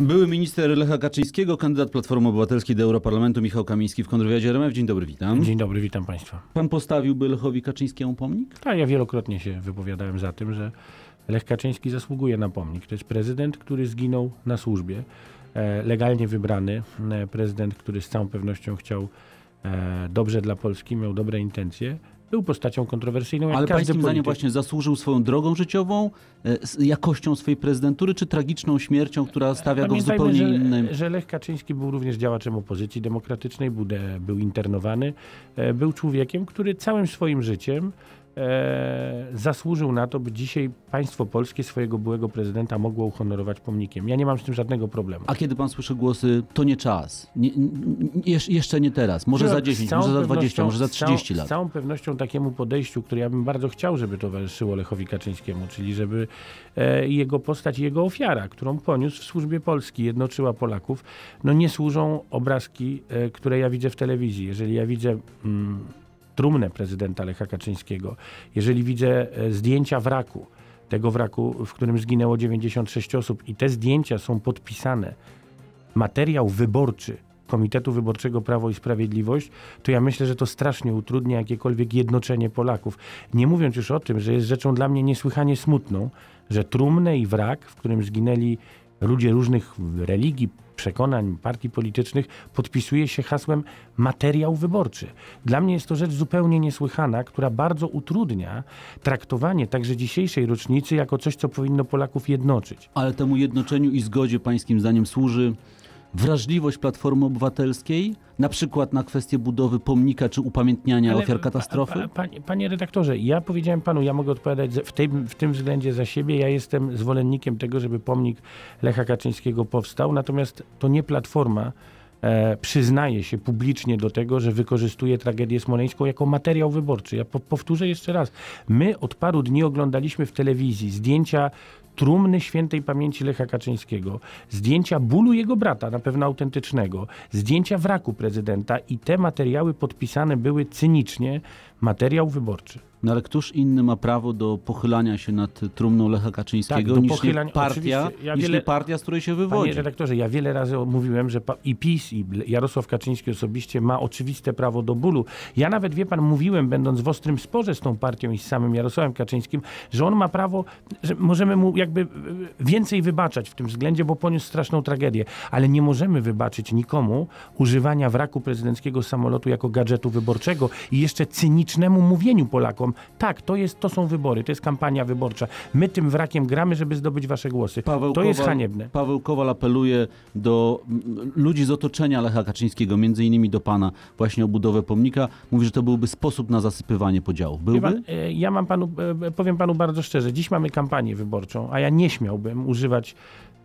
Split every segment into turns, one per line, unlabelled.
Były minister Lecha Kaczyńskiego, kandydat Platformy Obywatelskiej do Europarlamentu Michał Kamiński w kontrwywiadzie RMF. Dzień dobry, witam.
Dzień dobry, witam Państwa.
Pan postawiłby Lechowi Kaczyńskiemu pomnik?
Tak, ja wielokrotnie się wypowiadałem za tym, że Lech Kaczyński zasługuje na pomnik. To jest prezydent, który zginął na służbie. E, legalnie wybrany e, prezydent, który z całą pewnością chciał e, dobrze dla Polski, miał dobre intencje. Był postacią kontrowersyjną,
Ale
każdy
pańskim zdaniem właśnie zasłużył swoją drogą życiową, e, z jakością swojej prezydentury, czy tragiczną śmiercią, która stawia go w zupełnie
że,
innym...
że Lech Kaczyński był również działaczem opozycji demokratycznej, był, był internowany, e, był człowiekiem, który całym swoim życiem e, zasłużył na to, by dzisiaj państwo polskie swojego byłego prezydenta mogło uhonorować pomnikiem. Ja nie mam z tym żadnego problemu.
A kiedy pan słyszy głosy, to nie czas, nie, nie, jesz- jeszcze nie teraz, może za
Z
10,
całą
może za 20,
pewnością-
może za
z całą-
30
Z
lat.
całą pewnością takiemu podejściu, które ja bym bardzo chciał, żeby towarzyszyło Lechowi Kaczyńskiemu, czyli żeby e, jego postać i jego ofiara, którą poniósł w służbie Polski, jednoczyła Polaków, no nie służą obrazki, e, które ja widzę w telewizji. Jeżeli ja widzę mm, trumnę prezydenta Lecha Kaczyńskiego, jeżeli widzę e, zdjęcia wraku, tego wraku, w którym zginęło 96 osób i te zdjęcia są podpisane materiał wyborczy Komitetu Wyborczego Prawo i Sprawiedliwość, to ja myślę, że to strasznie utrudnia jakiekolwiek jednoczenie Polaków. Nie mówiąc już o tym, że jest rzeczą dla mnie niesłychanie smutną, że trumnę i wrak, w którym zginęli ludzie różnych religii, przekonań, partii politycznych, podpisuje się hasłem materiał wyborczy. Dla mnie jest to rzecz zupełnie niesłychana, która bardzo utrudnia traktowanie także dzisiejszej rocznicy jako coś, co powinno Polaków jednoczyć.
Ale temu jednoczeniu i zgodzie pańskim zdaniem służy wrażliwość Platformy Obywatelskiej, na przykład na kwestię budowy pomnika czy upamiętniania
Ale
ofiar
pa-
katastrofy?
Pa, panie, panie redaktorze, ja powiedziałem panu, ja mogę odpowiadać w tym, w tym względzie za siebie. Ja jestem zwolennikiem tego, żeby pomnik Lecha Kaczyńskiego powstał, natomiast to nie Platforma e, przyznaje się publicznie do tego, że wykorzystuje tragedię smoleńską jako materiał wyborczy. Ja po, powtórzę jeszcze raz. My od paru dni oglądaliśmy w telewizji zdjęcia trumny świętej pamięci Lecha Kaczyńskiego, zdjęcia bólu jego brata, na pewno autentycznego, zdjęcia wraku prezydenta i te materiały podpisane były cynicznie materiał wyborczy.
No ale któż inny ma prawo do pochylania się nad trumną Lecha Kaczyńskiego
Tak,
niż,
pochylań-
partia,
ja
niż
wiele-
partia, z której się
Panie
wywodzi?
redaktorze, ja wiele razy mówiłem, że i PiS, i Jarosław Kaczyński osobiście ma oczywiste prawo do bólu. Ja nawet, wie pan, mówiłem, będąc w ostrym sporze z tą partią i z samym Jarosławem Kaczyńskim, że on ma prawo, że możemy mu jakby e, więcej wybaczać w tym względzie, bo poniósł straszną tragedię. Ale nie możemy wybaczyć nikomu używania wraku prezydenckiego samolotu jako gadżetu wyborczego i jeszcze cynicznemu mówieniu Polakom, tak, to, jest, to są wybory, to jest kampania wyborcza. My tym wrakiem gramy, żeby zdobyć wasze głosy.
Paweł
to jest
Kowal-
haniebne.
Paweł Kowal apeluje do mm, ludzi z otoczenia Lecha Kaczyńskiego, między innymi do pana, właśnie o budowę pomnika. Mówi, że to byłby sposób na zasypywanie podziałów. Byłby?
Pan, e, ja mam panu, e, powiem panu bardzo szczerze, dziś mamy kampanię wyborczą, a ja nie śmiałbym używać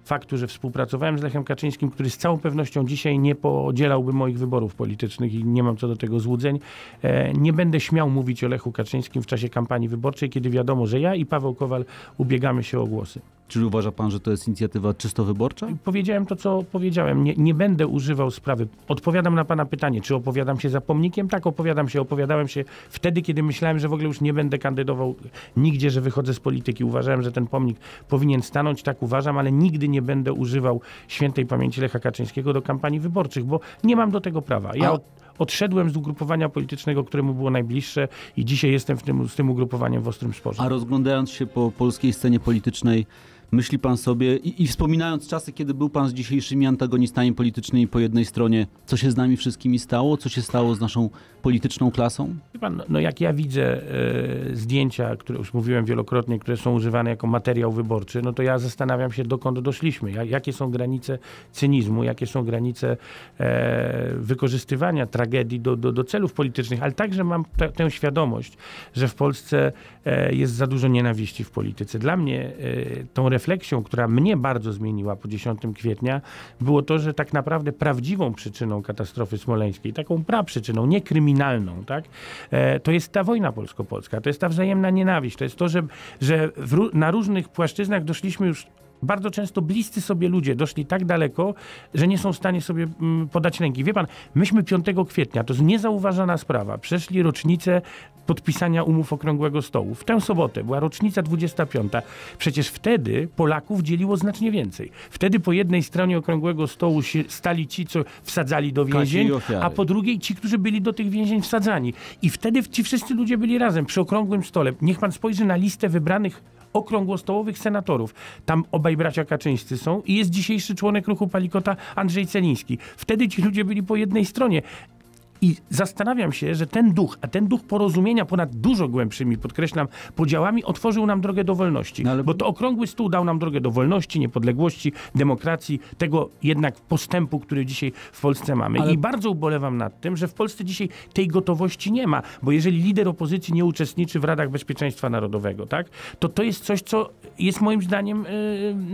faktu, że współpracowałem z Lechem Kaczyńskim, który z całą pewnością dzisiaj nie podzielałby moich wyborów politycznych i nie mam co do tego złudzeń. E, Nie będę śmiał mówić o Lechu Kaczyńskim w czasie kampanii wyborczej, kiedy wiadomo, że ja i Paweł Kowal ubiegamy się o głosy.
Czyli uważa pan, że to jest inicjatywa czysto wyborcza?
Powiedziałem to, co powiedziałem. Nie, nie będę używał sprawy. Odpowiadam na pana pytanie, czy opowiadam się za pomnikiem? Tak, opowiadam się. Opowiadałem się wtedy, kiedy myślałem, że w ogóle już nie będę kandydował nigdzie, że wychodzę z polityki. Uważałem, że ten pomnik powinien stanąć, tak uważam, ale nigdy nie będę używał świętej pamięci Lecha Kaczyńskiego do kampanii wyborczych, bo nie mam do tego prawa. Ja
A-
od, odszedłem z ugrupowania politycznego, któremu było najbliższe i dzisiaj jestem w tym, z tym ugrupowaniem w ostrym sporze.
A rozglądając się po polskiej scenie politycznej, myśli pan sobie i, i wspominając czasy, kiedy był pan z dzisiejszymi antagonistami politycznymi po jednej stronie, co się z nami wszystkimi stało? Co się stało z naszą polityczną klasą?
Pan, no, no jak ja widzę e, zdjęcia, które już mówiłem wielokrotnie, które są używane jako materiał wyborczy, no to ja zastanawiam się, dokąd doszliśmy. Jak, jakie są granice cynizmu, jakie są granice e, wykorzystywania tragedii do, do, do celów politycznych, ale także mam te, tę świadomość, że w Polsce e, jest za dużo nienawiści w polityce. Dla mnie e, tą refleksją, która mnie bardzo zmieniła po 10 kwietnia, było to, że tak naprawdę prawdziwą przyczyną katastrofy smoleńskiej, taką praprzyczyną, nie kryminalną, tak, e, to jest ta wojna polsko-polska, to jest ta wzajemna nienawiść, to jest to, że, że w, na różnych płaszczyznach doszliśmy już bardzo często bliscy sobie ludzie doszli tak daleko, że nie są w stanie sobie mm, podać ręki. Wie pan, myśmy 5 kwietnia, to jest niezauważana sprawa, przeszli rocznicę podpisania umów Okrągłego Stołu. W tę sobotę była rocznica 25. Przecież wtedy Polaków dzieliło znacznie więcej. Wtedy po jednej stronie Okrągłego Stołu się stali ci, co wsadzali do więzień, a po drugiej ci, którzy byli do tych więzień wsadzani. I wtedy ci wszyscy ludzie byli razem przy Okrągłym Stole. Niech pan spojrzy na listę wybranych okrągłostołowych senatorów. Tam obaj bracia Kaczyńscy są i jest dzisiejszy członek ruchu Palikota Andrzej Celiński. Wtedy ci ludzie byli po jednej stronie. I zastanawiam się, że ten duch, a ten duch porozumienia ponad dużo głębszymi, podkreślam, podziałami otworzył nam drogę do wolności. No ale... Bo to okrągły stół dał nam drogę do wolności, niepodległości, demokracji, tego jednak postępu, który dzisiaj w Polsce mamy. Ale... I bardzo ubolewam nad tym, że w Polsce dzisiaj tej gotowości nie ma, bo jeżeli lider opozycji nie uczestniczy w Radach Bezpieczeństwa Narodowego, tak, to to jest coś, co jest moim zdaniem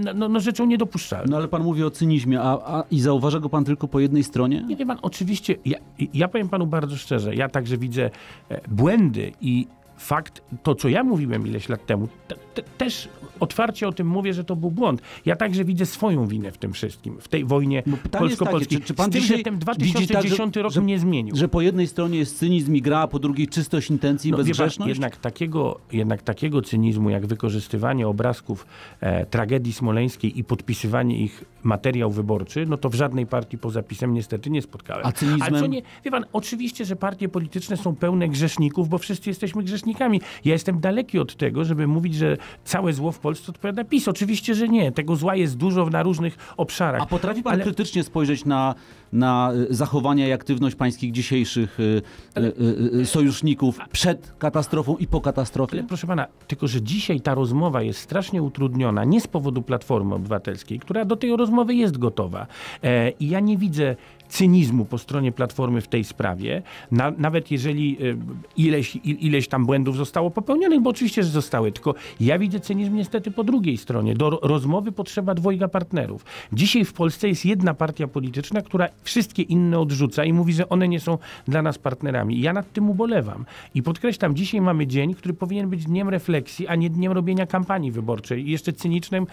yy, no, no, rzeczą niedopuszczalną.
No ale pan mówi o cynizmie, a, a i zauważa go pan tylko po jednej stronie?
Nie wie pan, oczywiście, ja, ja powiem panu bardzo szczerze, ja także widzę e, błędy i fakt, to co ja mówiłem ileś lat temu, te, te, też otwarcie o tym mówię, że to był błąd. Ja także widzę swoją winę w tym wszystkim, w tej wojnie polsko-polskiej. Czy, czy pan Z tym, że ten 2010 tak, rok że, mnie zmienił.
Że po jednej stronie jest cynizm i gra, a po drugiej czystość intencji i no, bezgrzeszność? Pan,
jednak, takiego, jednak takiego cynizmu, jak wykorzystywanie obrazków e, tragedii smoleńskiej i podpisywanie ich materiał wyborczy, no to w żadnej partii poza PiSem niestety nie spotkałem.
A cynizmem? Ale co nie,
wie pan, oczywiście, że partie polityczne są pełne grzeszników, bo wszyscy jesteśmy grzesznikami. Ja jestem daleki od tego, żeby mówić, że całe zło w Polsce odpowiada PiS. Oczywiście, że nie. Tego zła jest dużo na różnych obszarach.
A potrafi pan ale... krytycznie spojrzeć na, na y, zachowania i aktywność pańskich dzisiejszych y, y, sojuszników przed katastrofą i po katastrofie? Ale
proszę pana, tylko że dzisiaj ta rozmowa jest strasznie utrudniona nie z powodu Platformy Obywatelskiej, która do tej rozmowy jest gotowa. E, I ja nie widzę cynizmu po stronie Platformy w tej sprawie, na, nawet jeżeli ileś, ileś tam błędów zostało popełnionych, bo oczywiście, że zostały, tylko ja widzę cynizm niestety po drugiej stronie. Do rozmowy potrzeba dwojga partnerów. Dzisiaj w Polsce jest jedna partia polityczna, która wszystkie inne odrzuca i mówi, że one nie są dla nas partnerami. ja nad tym ubolewam. I podkreślam, dzisiaj mamy dzień, który powinien być dniem refleksji, a nie dniem robienia kampanii wyborczej. I jeszcze cynicznym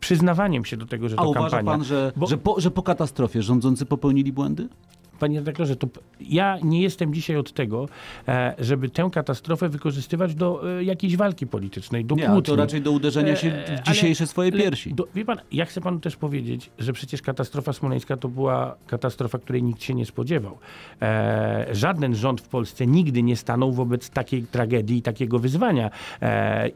przyznawaniem się do tego, że
A
to
uważa
kampania.
pan, że, bo... że, po, że po katastrofie rządzący popełnili błędy?
Panie redaktorze, to ja nie jestem dzisiaj od tego, e, żeby tę katastrofę wykorzystywać do e, jakiejś walki politycznej, do
nie,
kłótni.
to raczej do uderzenia się w e, dzisiejsze ale, swoje piersi.
Do, wie pan, ja chcę panu też powiedzieć, że przecież katastrofa smoleńska to była katastrofa, której nikt się nie spodziewał. Żaden rząd w Polsce nigdy nie stanął wobec takiej tragedii i takiego wyzwania.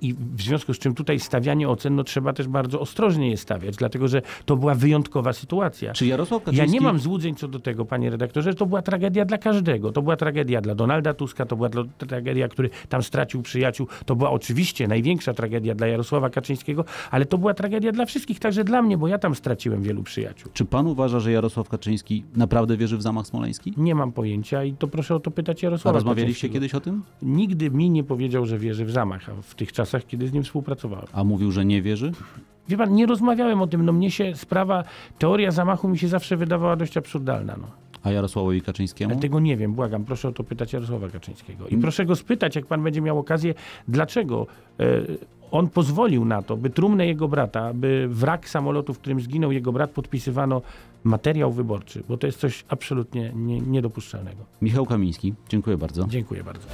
I w związku z czym tutaj stawianie ocen, no trzeba też bardzo ostrożnie je stawiać, dlatego że to była wyjątkowa sytuacja.
Czy Jarosław Kaczyński...
Ja nie mam złudzeń co do tego, panie redaktorze, redaktorze, to była tragedia dla każdego. To była tragedia dla Donalda Tuska, to była tragedia, który tam stracił przyjaciół. To była oczywiście największa tragedia dla Jarosława Kaczyńskiego, ale to była tragedia dla wszystkich, także dla mnie, bo ja tam straciłem wielu przyjaciół.
Czy pan uważa, że Jarosław Kaczyński naprawdę wierzy w zamach smoleński?
Nie mam pojęcia i to proszę o to pytać Jarosława
A rozmawialiście kiedyś o tym?
Nigdy mi nie powiedział, że wierzy w zamach, w tych czasach, kiedy z nim współpracowałem.
A mówił, że nie wierzy?
Wie pan, nie rozmawiałem o tym. No mnie się sprawa, teoria zamachu mi się zawsze wydawała dość absurdalna. No.
A Jarosławowi Kaczyńskiemu?
Ja tego nie wiem, błagam, proszę o to pytać Jarosława Kaczyńskiego. I mm. proszę go spytać, jak pan będzie miał okazję, dlaczego e, on pozwolił na to, by trumnę jego brata, by wrak samolotu, w którym zginął jego brat, podpisywano materiał wyborczy, bo to jest coś absolutnie nie, niedopuszczalnego.
Michał Kamiński, dziękuję bardzo.
Dziękuję bardzo.